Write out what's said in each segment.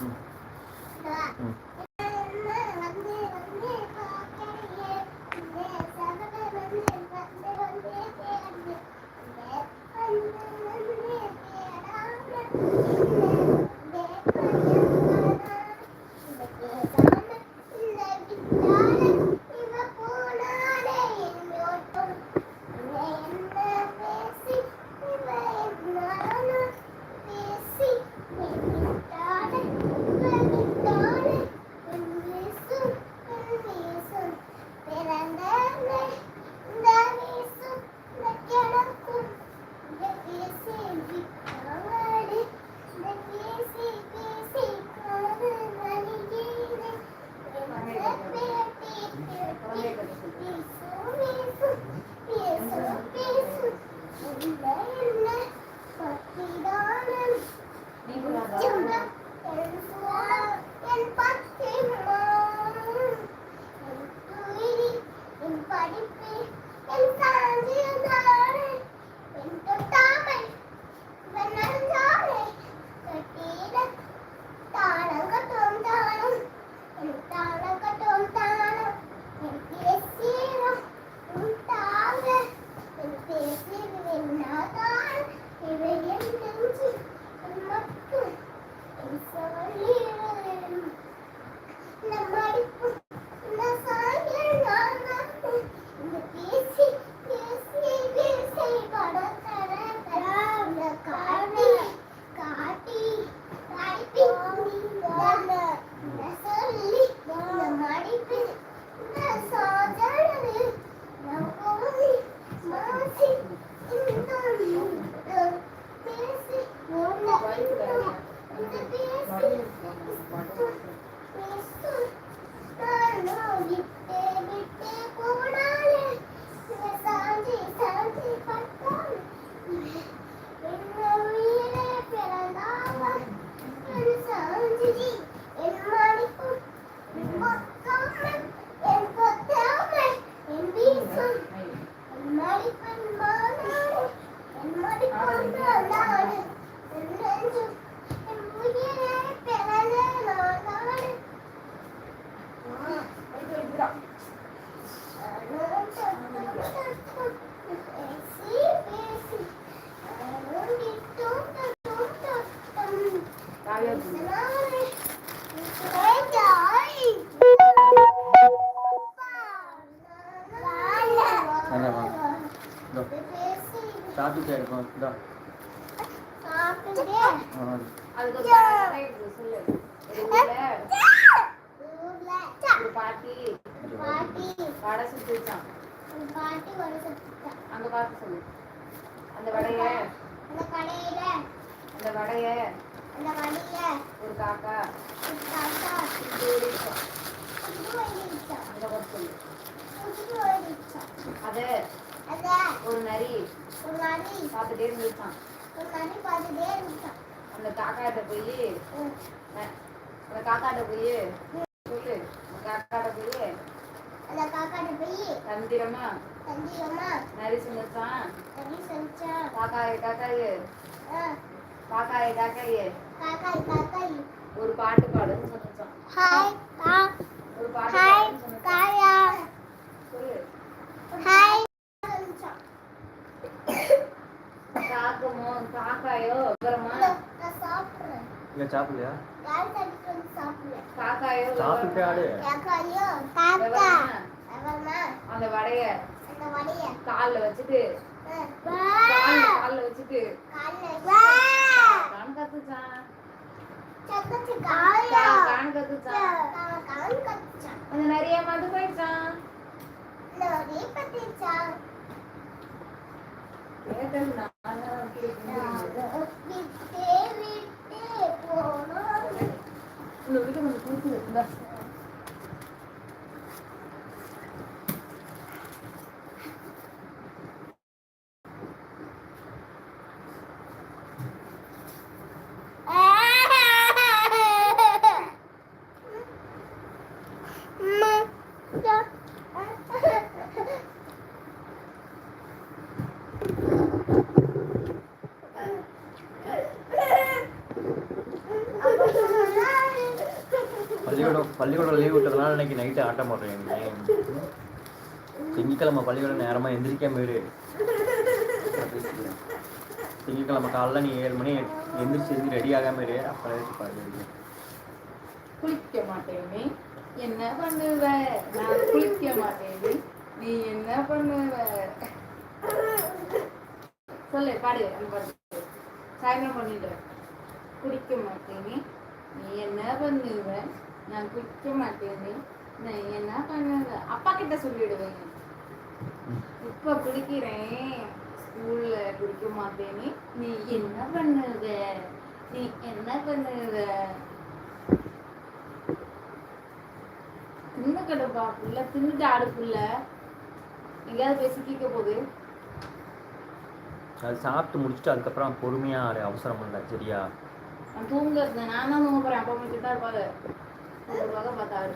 ம். Isso. வடை சுட்டு வச்சான். ஒரு பாட்டி ஒரு சுத்தா அங்க பார்த்து சொல்லு. அந்த வடைய. அந்த கடையில. அந்த வடைய. அந்த வழிய ஒரு காக்கா. ஒரு தாத்தா சுட்டு ஓடிச்சான் புது வழிச்சா அங்க பார்த்து சொல்லு. அத அத ஒரு நரி ஒரு நரி. பார்த்துட்டே இருந்துச்சான் ஒரு நரி பார்த்துட்டே இருந்துச்சான் அந்த காக்காட்ட போய். அந்த காக்காட்ட போய் சொல்லு. அந்த காக்காட்ட போய் அந்த காக்காட்ட போய் தந்திரமா? தந்திரமா? நரி சொன்னான் நரி சொல்லிச்சா காக்காய் காக்காய். ஆ, காக்காய் காக்காய். காக்காய் காக்காய். ஒரு பாட்டு பாடுன்னு சொன்னான் ஹாய் கா. ஒரு பாட்டு ஹாய் பாடுன்னு சொன்னான் காயா. சொல்லு. ஹாய் சொல்லிச்சான் காக்கமோ காக்காயோ சாப்பிடுறேன் இல்லை சாப்பிடலையா? சாப்பிட்டு? ஆடு. அந்த வடைய. கால்ல வச்சுட்டு. கால்ல வச்சுட்டு. கான் கத்துச்சான் கான் கத்துச்சான் நிறைய மது போயிடுச்சான் பத்திச்சா Да. பள்ளிக்கூடம் லீவ் விட்டதுனால இன்னைக்கு நைட்டு ஆட்டம் போடுறேன் திங்கக்கிழமை பள்ளிக்கூடம் நேரமாக எந்திரிக்காம இரு திங்கக்கிழமை காலைல நீ ஏழு மணி எந்திரிச்சு எந்திரி ரெடி ஆகாம இரு. அப்புறம் பாருங்க குளிக்க மாட்டேனே. என்ன பண்ணுவ? நான் குளிக்க மாட்டேனே. நீ என்ன பண்ணுவ? சொல்லு பாடு சாயங்காலம் பாட்டு. சாயந்தரம் பண்ணிட்டு மாட்டேனே. நீ என்ன பண்ணுவ? நான் குடிக்க மாட்டேனே. நான் என்ன பண்ணுவ அப்பா கிட்ட சொல்லிடுவேன். இப்ப குடிக்கிறேன். ஸ்கூல்ல குடிக்க மாட்டேனே. நீ என்ன பண்ணுவ? நீ என்ன பண்ணுவ? தின்னு கிடப்பா. புள்ள தின்னுட்டு ஆடு புள்ள. எங்கேயாவது பேசி கேட்க போகுது. அது சாப்பிட்டு முடிச்சுட்டு அதுக்கப்புறம் பொறுமையாக அவசரம் இல்லை சரியா? நான் தூங்க இருந்தேன் நான் தான் தூங்க போறேன். அப்பா அம்மா தான் இருப்பாங்க தூங்குறதாக பார்த்தாரு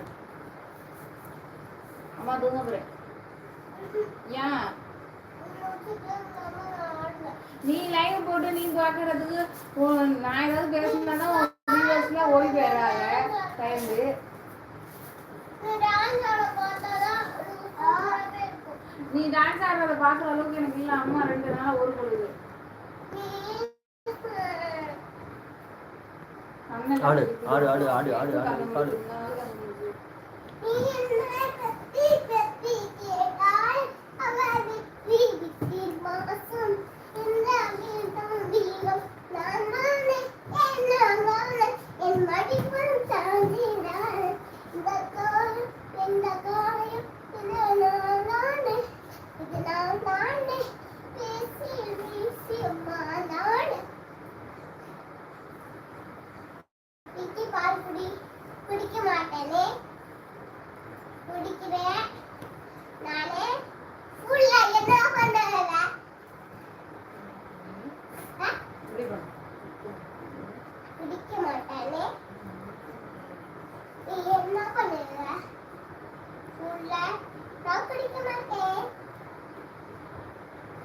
அம்மா தூங்க போறேன் ஏன் நீ லைவ் போட்டு நீ பார்க்கறதுக்கு நான் ஏதாவது பேசினா தான் வியூவர்ஸ்ல ஓடி போயிடுறாங்க. டைம் நீ டான்ஸ் ஆடுறத பார்க்குற அளவுக்கு எனக்கு இல்லை அம்மா ரெண்டு நாளா ஓடி போடுது ஆடு, ஆடு, ஆடு, ஆடு, ஆடு, ஆடு, ஆடு. மூடி, கண்ணு மூடி. பால் குடி குடிக்க மாட்டேனே குடிக்கிறேன் நானே ஃபுல்ல என்ன பண்ணுவேன் இப்படி பண்ணு. குடிக்க மாட்டேனே நீ என்ன பண்ணுவ ஃபுல்ல நான் குடிக்க மாட்டேன்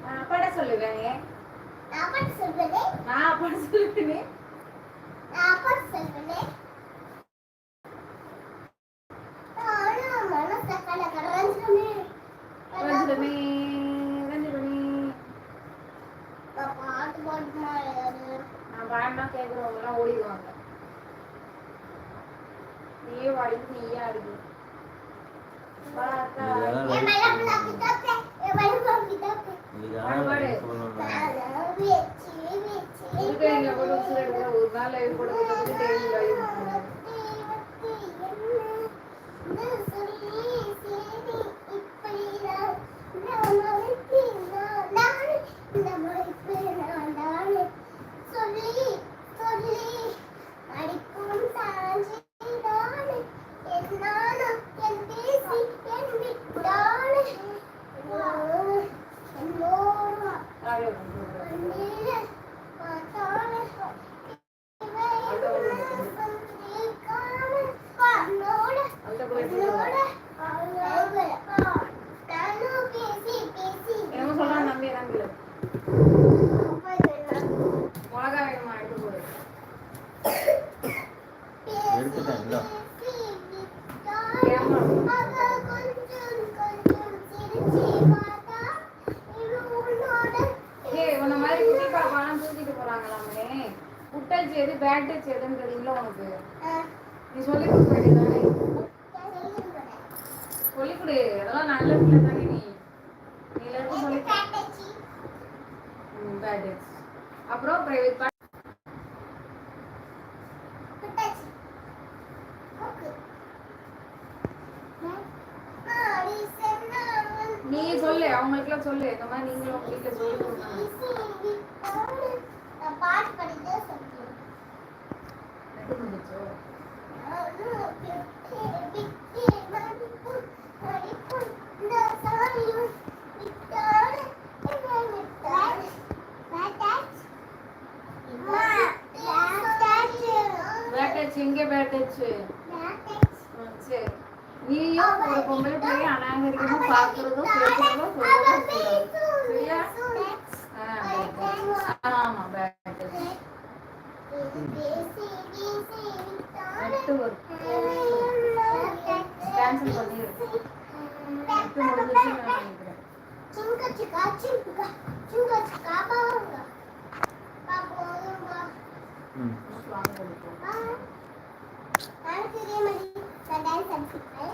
நான் அப்பாட்ட சொல்லுவேன் நான் பாட்டு சொல்வதே நான் அப்பாட்ட சொல்லுவேன் நான் பாட்டு சொல்வதே நானும் மனசை கட கரஞ்சுமே ரஞ்சிதமே ரஞ்சிதமே பாட்டு ஏதாவது நான் பாடினா கேட்குறவங்க எல்லாம் ஓடிடுவாங்க. நீயே வாடிட்டு நீயே ஆடுது பார்த்தா இதெல்லாம் என் மேல புள்ள கிட்டப்பே என் மேல புள்ள கிட்டப்பே இதுதான் பாடு. சொல்லணும் இதுக்கு எங்க போட்டு உசுர எடுக்கிற ஒரு நாள் லைவ் போட்டு டெய்லி லைவ் என்னமோ சொல்றான் நம்பி நம்பி மிளகா வேணுமா எடுத்து போடு எடுத்துட்டேன், இந்தா. ஏய் உன்ன மாதிரி குட்டி பாப்பாலாம் தூக்கிட்டு போறாங்களாமே எது பேட் டச் எதுன்னு தெரியுங்களா உனக்கு? நீ சொல்லி கொடுக்க வேண்டியதானே சொல்லி கொடு. அதெல்லாம் நல்ல பிள்ளை தானே நீ. நீ எல்லாருக்கும் சொல்லி பேட் டச் அப்புறம் பிரைவேட் நீ சொல்லு. அவங்களுக்குலாம் சொல்லு. இந்த மாதிரி நீங்களும் உங்க வீட்டில் சொல்லி கொடுங்க. பாட்டு படிக்க சொல்லுங்க எங்க பேட் டச் சரி நீயும் ஒரு பொம்பளை பிள்ளைய அநாகரிகமா பார்க்கறதும் பேசுறதும் சொல்றதும் கூடாது சரியா ஆ, bad touch. ஆமா bad touch net work cancel பண்ணிடு எட்டு முடிஞ்சிருச்சுன்னு நான் நினைக்கிறேன். சிங்க சிக்கா சிங்க சிங்க சிக்கா பாருங்க பாப்போங்க ம் வாங்க கொடுப்போம் நான் டான்ஸ் அடிச்சிருக்கேன் ம்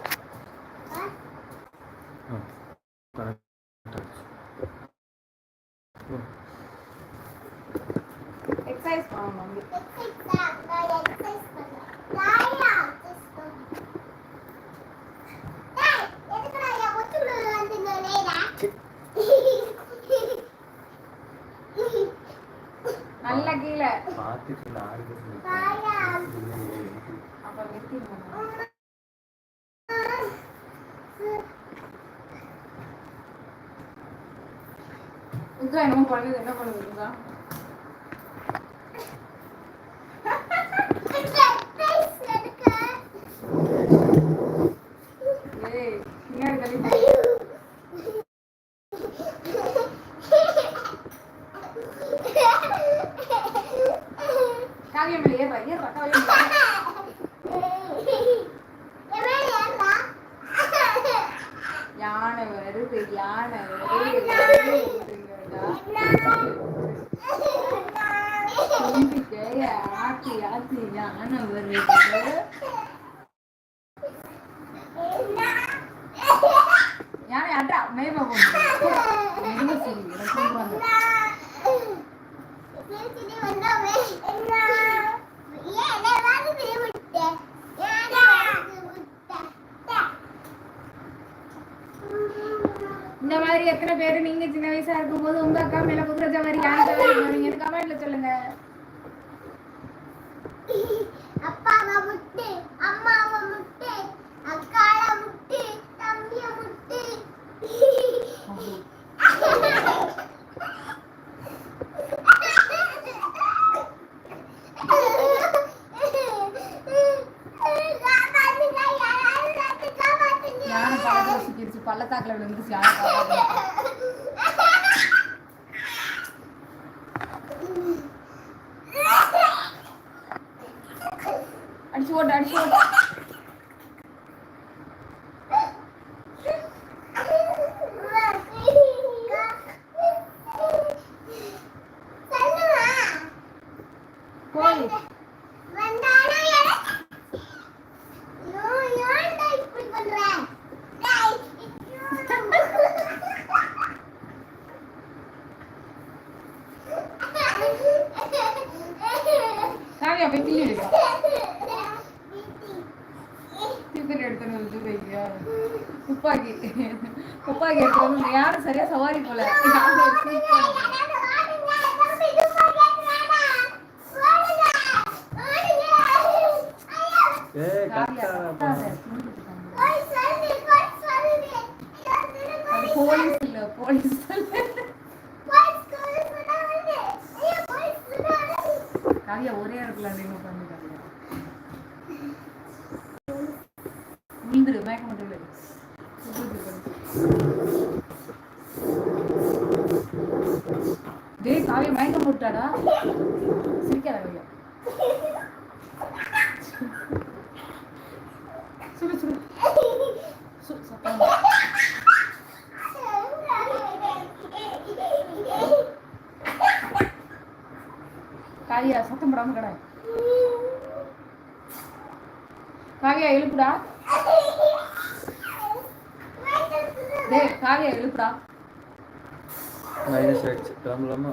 கீழே பார்த்துட்டு லாயா அப்ப என்னமோ பண்ணுது என்ன பண்ணுது யானை வருது யானை வருது வருதுங்கடா. தும்பிக்கைய ஆட்டி ஆட்டி யானை வருது யானை ஆட்டா மேய்ப்பா போகுது மெதுவா சரி எனக்கு சொல்றாங்க இந்த மாதிரி எத்தனை பேர் நீங்க சின்ன வயசா இருக்கும்போது உங்க அக்கா மேல குதிரை சவாரி யானை சவாரி கமெண்ட்ல சொல்லுங்க. அடிச்சு ஓட்டு அடிச்சு ஓட்டு. கோழி காவியா போய் வைக்கியா துப்பாக்கி. துப்பாக்கி எடுத்து யாரும் சரியா சவாரி போல. போலீஸ் இல்ல போலீஸ் காவியா ஒரே இடத்துல நின்று விட்டாடா? சிரிக்காத காவியா சுடு சுடு. காவியா சத்தம். போடாம கடை. காவியா எழுப்புடா. டேய் காவியா எழுப்புடா. மைனஸ் ஆயிடுச்சு கிளம்பலாமா?